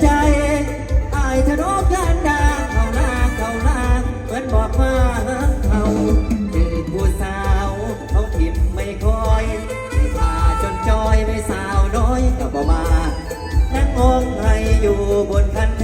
ใจอายทะนุกันดาเข้าลาเข้าลาเหมือนบอกว่าเฮาถึอผู้สาวเขาผิดไม่คอยไม่พาจนจอยไม่สาวน้อยก็บ่มานั่งงงให้อยู่บนคัน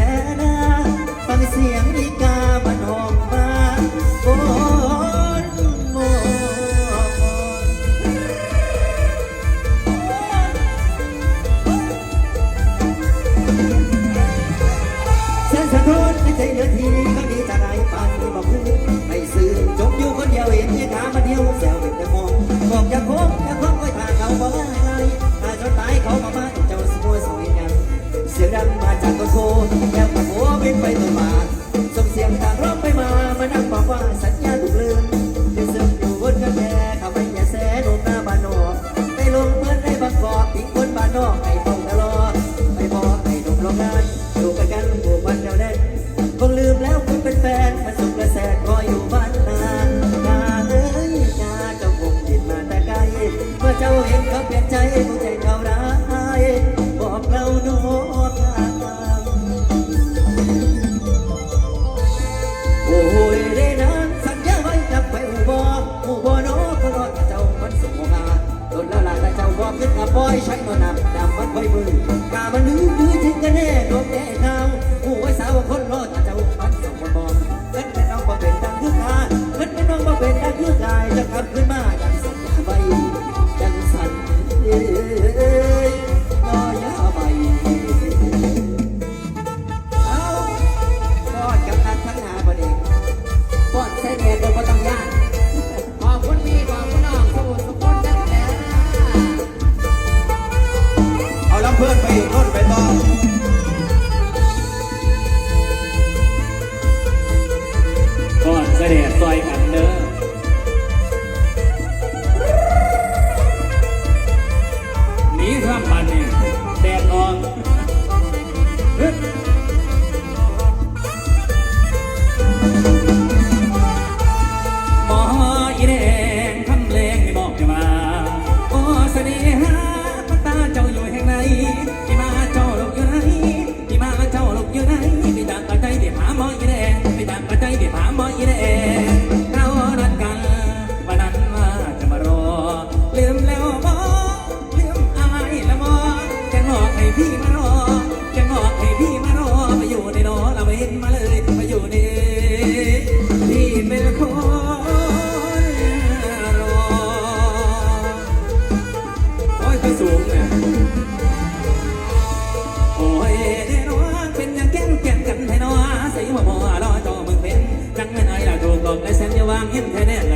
in Bye. Yeah. วางเอ็นแท้แน่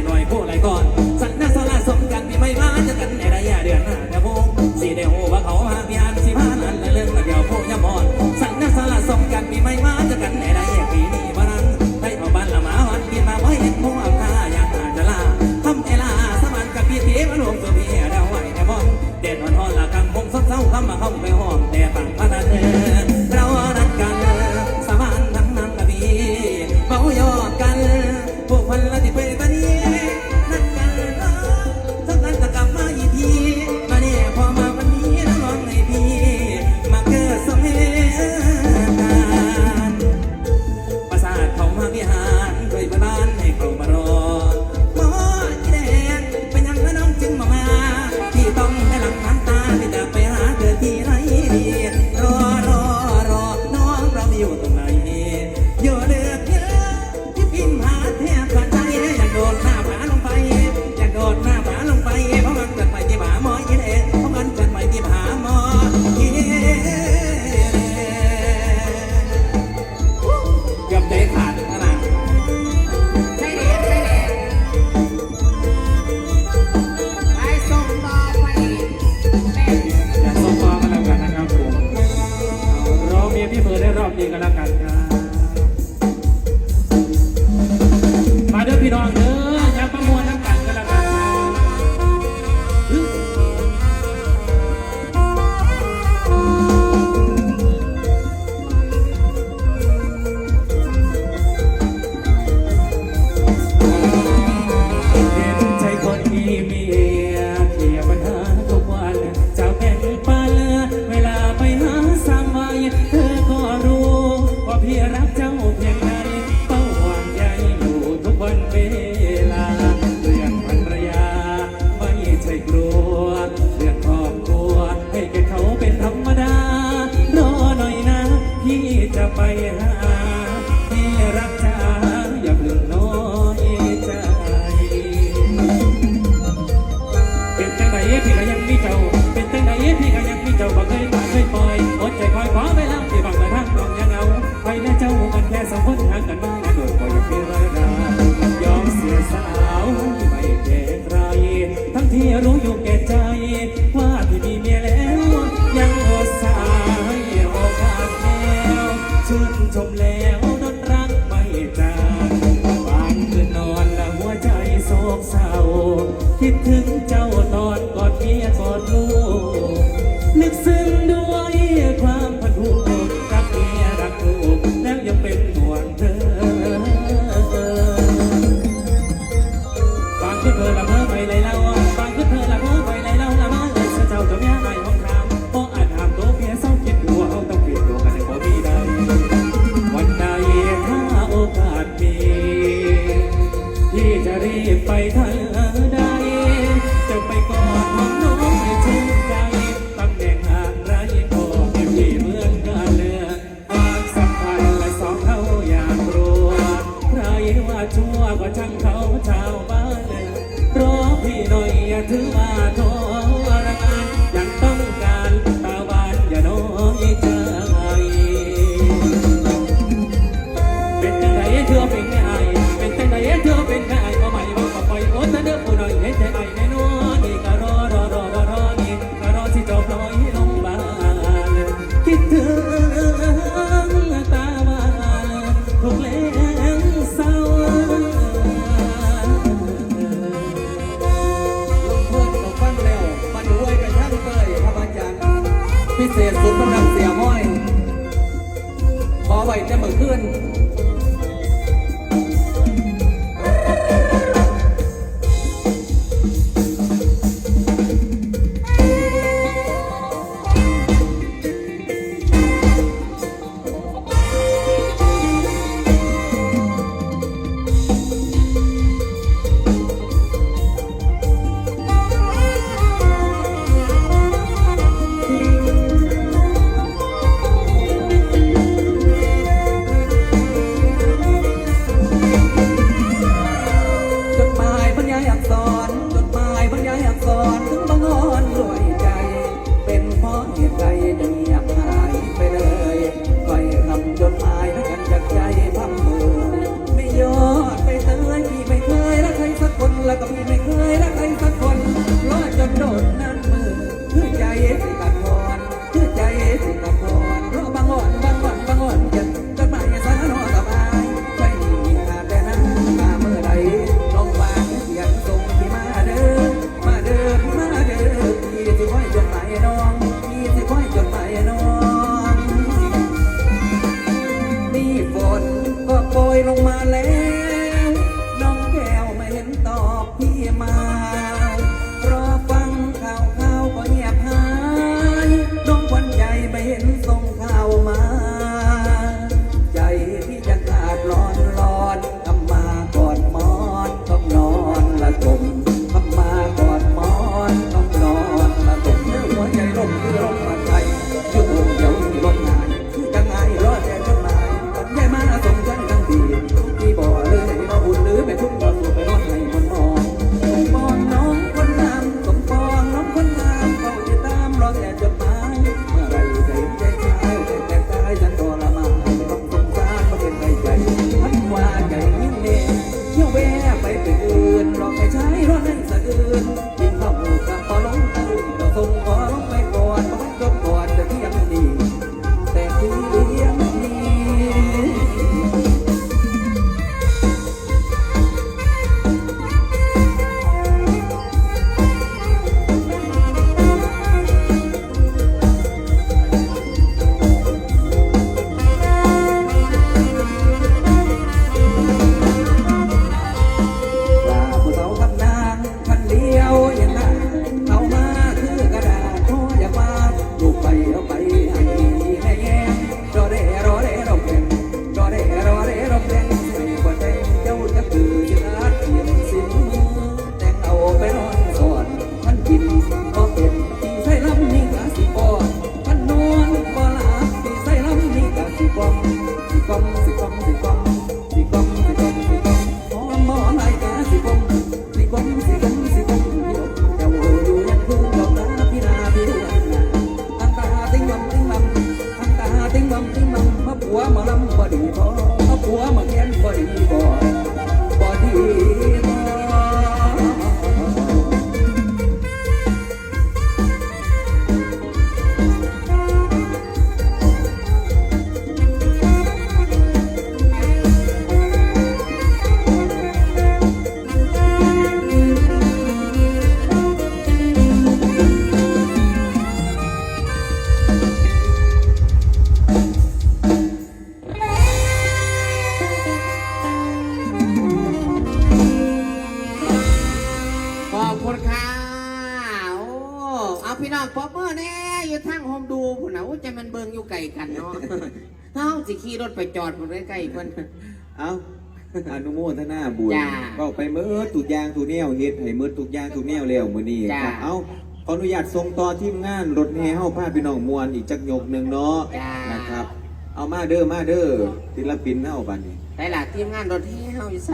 พิเศษสุดสำหรังเสียห้อย ขอไหว้แต่เมื่ขึ้น ลำม เฮาสิขี่รถไปจอดพุ่นใกล้ๆเพิ่น เอาอนุโมทนาบุญจ้าก็ไปเมื่อตุกอยางตุกแนวเฮ็ดให้เมื่อตุกอยางตุกแนวแล้วมื้อนี้จ้าครับเอาขออนุญาตส่งต่อทีมงานรถแห่เฮาพาพี่น้องมวลอีกจักยกหนึงเนาะจ้าน นะครับ เอามาเด้อมาเด้อศิลปินเฮาบัดนี้ ได้ล่ะทีมงานรถที่เฮาอยู่ไส